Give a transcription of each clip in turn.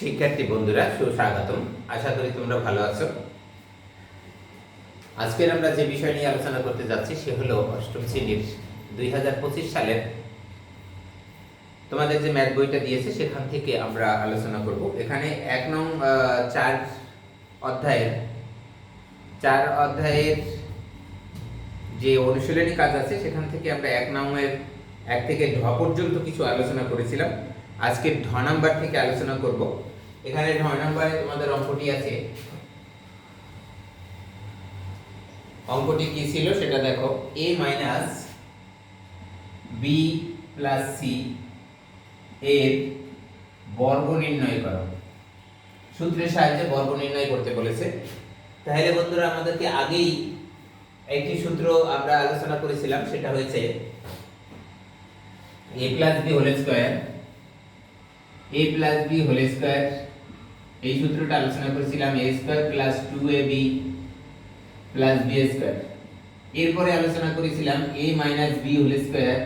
শিক্ষার্থী বন্ধুরা, সুস্বাগতম। আশা করি তোমরা ভালো আছো। আজকের আমরা যে বিষয় নিয়ে আলোচনা করতে যাচ্ছি, সে হলো অষ্টম শ্রেণির দুই হাজার পঁচিশ সালের। তোমাদের যে ম্যাথ বইটা দিয়েছে, সেখান থেকে আমরা আলোচনা করব। এখানে এক নং চার অধ্যায়ের চার অধ্যায়ের যে অনুশীলনী কাজ আছে, সেখান থেকে আমরা এক নম্বরের এক থেকে ঢ পর্যন্ত কিছু আলোচনা করেছিলাম। আজকে ঢ নাম্বার থেকে আলোচনা করব। এখানে নয় নাম্বারে তোমাদের অঙ্কটি আছে। অঙ্কটি কি ছিল সেটা দেখো। A minus B plus C এর বর্গ নির্ণয় করো। সূত্রের সাহায্যে বর্গ নির্ণয় করতে বলেছে। তাহলে বন্ধুরা আমাদেরকে আগেই একটি সূত্র আমরা আলোচনা করেছিলাম, সেটা হয়েছে A plus B whole square a plus B whole square এই সূত্রটা আলোচনা করেছিলাম a square plus two A B plus B square এরপরে আলোচনা করেছিলাম a minus B whole square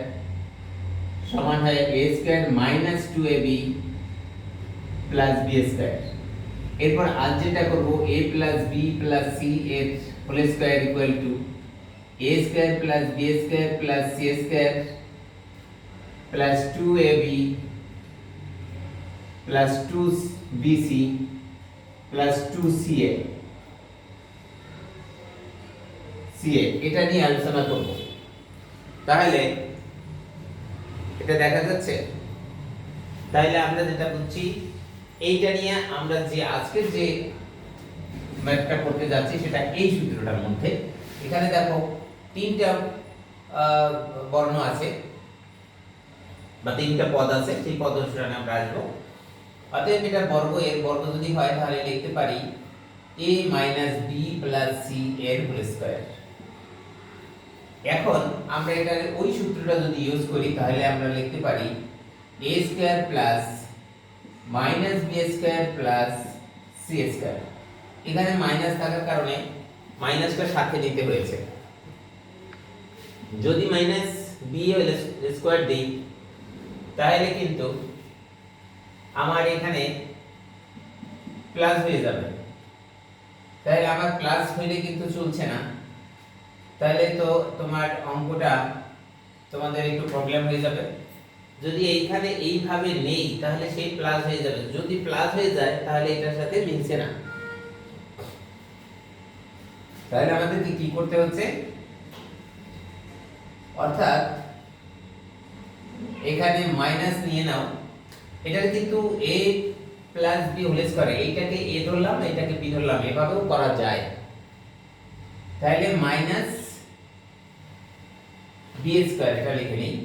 সমান হয় a square minus two A B plus B square এরপর আজ যেটা করব, a plus B plus C এর whole square equal to a square plus B square plus C square plus two A B two C A C A এটা নিয়ে আলোচনা করব। তাহলে এটা দেখা যাচ্ছে? তাহলে আমরা যেটা বুঝছি এইটা নিয়ে আমরা যে আজকের যে ম্যাথটা করতে যাচ্ছি, সেটা এই সূত্রটার মধ্যে। এখানে দেখো, তিনটা বর্ণ আছে, বা তিনটা পদ আছে, সেই পদ অনুসারে আমরা আসব। অতএব এটা বর্গ, এর বর্গ যদি হয় তাহলে লিখতে পারি a minus B plus C এর হোল স্কয়ার এখন আমরা এটার ওই সূত্রটা যদি ইউজ করি, তাহলে আমরা লিখতে পারি a square plus minus B square plus C square এখানে মাইনাস থাকার কারণে মাইনাসটা সাথে নিতে হয়েছে। যদি মাইনাস বি স্কয়ার দিই, তাহলে কিন্তু আমার এখানে প্লাস হয়ে যাবে। তাহলে আমার প্লাস হইলে কিন্তু চলছে না। তাহলে তো তোমার অঙ্কটা তোমাদের একটু প্রবলেম হয়ে যাবে। যদি এইখানে এইভাবে নেই, তাহলে সেই প্লাস হয়ে যাবে। যদি প্লাস হয়ে যায়, তাহলে এটার সাথে মিলছে না। তাহলে আমাদেরকে কি করতে হচ্ছে? অর্থাৎ এখানে মাইনাস নিয়ে নাও। এটা কিন্তু a plus B whole square এইটাকে a ধরলাম এটাকে b ধরলাম, এভাবেও করা যায়। তাহলে মাইনাস বি স্কয়ার এটা লিখে নিই।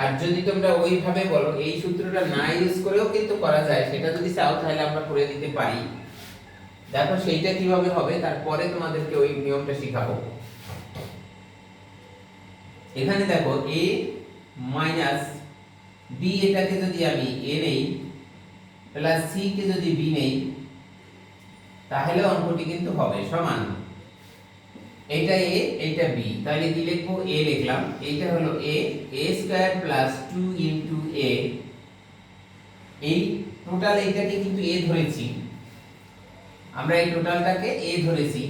আর যদি তোমরা ওইভাবে বলো, এই সূত্রটা না ইউজ করেও কিন্তু করা যায়, সেটা যদি চাও তাহলে আমরা করে দিতে পারি। দেখো সেইটা কীভাবে হবে, তারপরে তোমাদেরকে ওই নিয়মটা শিখাবো। এখানে দেখো a মাইনাস বি এটাকে যদি আমি এ নেই প্লাস সি কে যদি বি নেই, তাহলে অঙ্কটি কিন্তু হবে সমান। এইটা এ এইটা বি তাহলে কি লিখব? এ লিখলাম। এইটা হলো A A square plus two into A এই টোটাল এইটাকে কিন্তু এ ধরেছি। আমরা এই টোটালটাকে এ ধরেছি।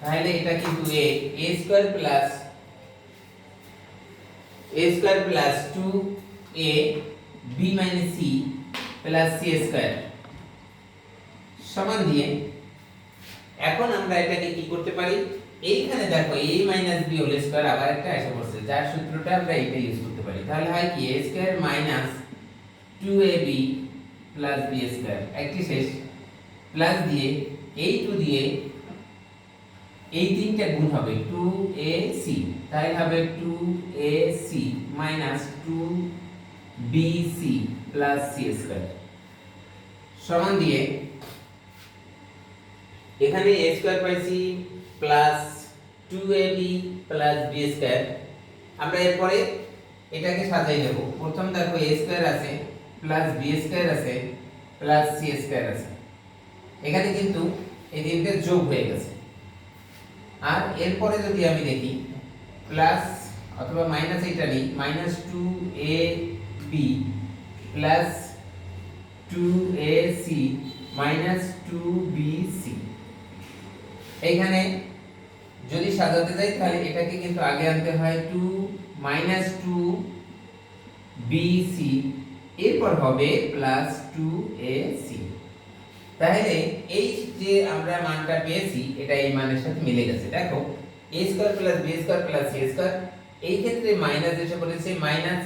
তাহলে এটা কিন্তু A A square plus a square plus A b minus c plus c square সমান দিয়ে এখন আমরা এটাকে কি করতে পারি? এইখানে দেখো a minus B whole square আবার একটা এসে পড়ছে, যার সূত্রটা আমরা এটা ইউজ করতে পারি। তাহলে হয় কি? A square minus 2ab plus b square একটি শেষ। প্লাস দিয়ে এই টু দিয়ে এই তিনটা গুণ হবে 2ac তাই হবে 2ac minus 2 BC plus C square সমান দিয়ে এখানে এ স্কোয়ার পাইছি plus two A B plus B square আমরা এরপরে এটাকে সাজাই দেব। প্রথম দেখো এ স্কোয়ার আছে প্লাস বি স্কোয়ার আছে প্লাস সি স্কোয়ার আছে। এখানে কিন্তু এই তিনটে যোগ হয়ে গেছে। আর এরপরে যদি আমি দেখি প্লাস অথবা মাইনাস এটা নিই minus two A C minus two B C এইখানে যদি সাজাতে যাই, তাহলে এটাকে কিন্তু আগে আনতে হয় two minus two B C এরপর হবে প্লাস টু এ সি তাহলে এই যে আমরা মানটা পেয়েছি, এটা এই মানের সাথে মিলে গেছে। দেখো, a square plus b square plus c square এই ক্ষেত্রে মাইনাস এসে পড়েছে minus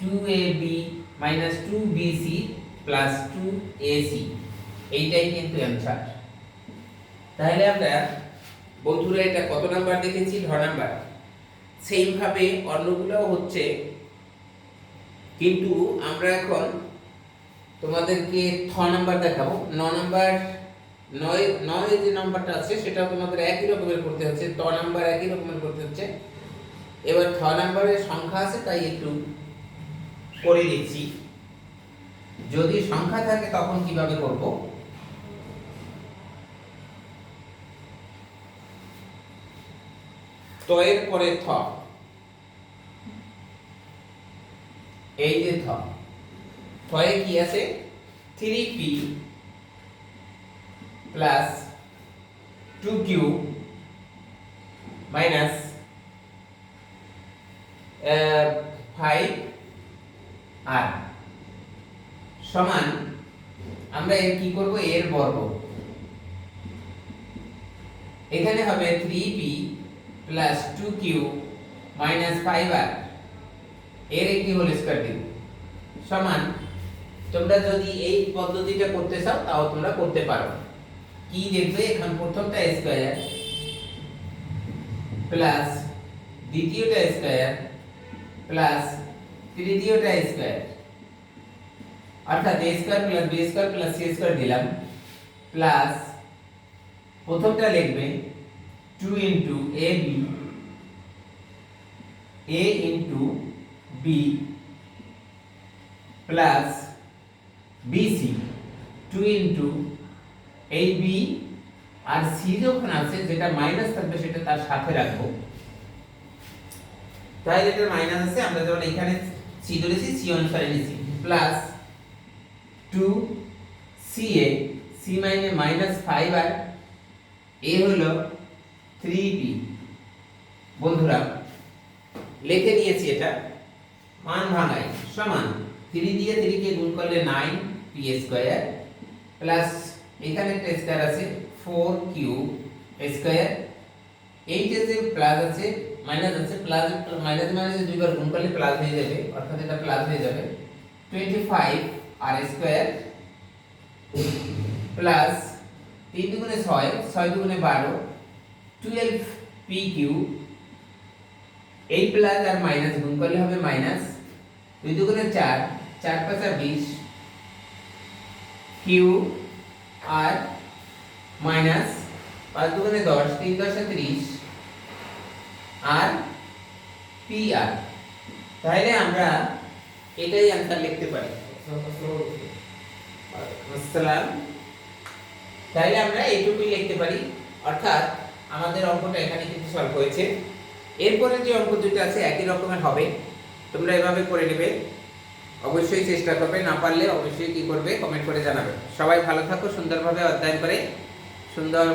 two A B minus two B C plus two A C এইটাই কিন্তু অ্যান্সার তাহলে আমরা বন্ধুরা এটা কত নাম্বার দেখেছি? ঢ নাম্বার। সেম ভাবে অন্যগুলোও হচ্ছে। কিন্তু আমরা এখন তোমাদেরকে থ নাম্বার দেখাবো। ন নাম্বার নয় নয় যে নাম্বারটা আছে সেটা তোমাদের একই রকমের করতে হচ্ছে। ত নাম্বার একই রকমের করতে হচ্ছে। এবার থ নাম্বারের সংখ্যা আছে, তাই একটু করে দিচ্ছি। যদি সংখ্যা থাকে তখন কীভাবে করব? তয়ের পরে থ। এই যে থ। থয়ে কি আছে? Three P plus two Q minus five R সমান আমরা এর কি করব? এর বর্গ। এখানে হবে three P plus two Q minus five R এর একটি হোল স্কয়ার দিব। সমান, তোমরা যদি এই পদ্ধতিটা করতে চাও, তাও তোমরা করতে পারো। কি দেখবে? এখন প্রথমটা স্কয়ার প্লাস দ্বিতীয়টা স্কয়ার প্লাস তৃতীয়টা স্কয়ার। অর্থাৎ a square plus b square plus c square দিলাম। প্লাস প্রথমটা লিখবে 2 into ab a into b plus bc 2 into এই b আর c যখন আছে, যেটা মাইনাস থাকবে, সেটা তার সাথে রাখব। তাই যেটা মাইনাস আছে, আমরা যেমন এখানে c ধরেছি অনুসারে নিছি প্লাস 2 ca c মানে মাইনাস 5 আর a হলো 3b বন্ধুরা, লিখে নিয়েছি এটা। মান ভাঙাই, সমান। 3 দিয়ে 3 কে গুণ করলে 9 p স্কয়ার। প্লাস এখানে একটা স্কয়ার আছে 4 কিউ স্কয়ার। এইটা যে প্লাস আছে মাইনাস আছে প্লাস মাইনাস মাইনাস দুইবার গুণ করলে প্লাস হয়ে যাবে অর্থাৎ এটা প্লাস হয়ে যাবে 25 আর স্কয়ার প্লাস 3 দুগুণে 6 6 দুগুণে 12 12 পি কিউ এই প্লাস আর মাইনাস গুণ করলে হবে মাইনাস দুই দুগুণে 4 4 পাঁচা 20 কিউ আর মাইনাস পাঁচ দুগুণে 10 3 দশে 30 আর পি আর তাহলে আমরা এটাই অ্যান্সার লিখতে পারি। তাহলে আমরা এইটুকুই লিখতে পারি। অর্থাৎ আমাদের অঙ্কটা এখানে কিন্তু সলভ হয়েছে। এরপরে যে অঙ্ক দুটো আছে, একই রকমের হবে। তোমরা এভাবে করে নেবে। অবশ্যই চেষ্টা করবে। না পারলে অবশ্যই কি করবে? কমেন্ট করে জানাবে। সবাই ভালো থাকো, সুন্দরভাবে অধ্যয়ন করে। সুন্দর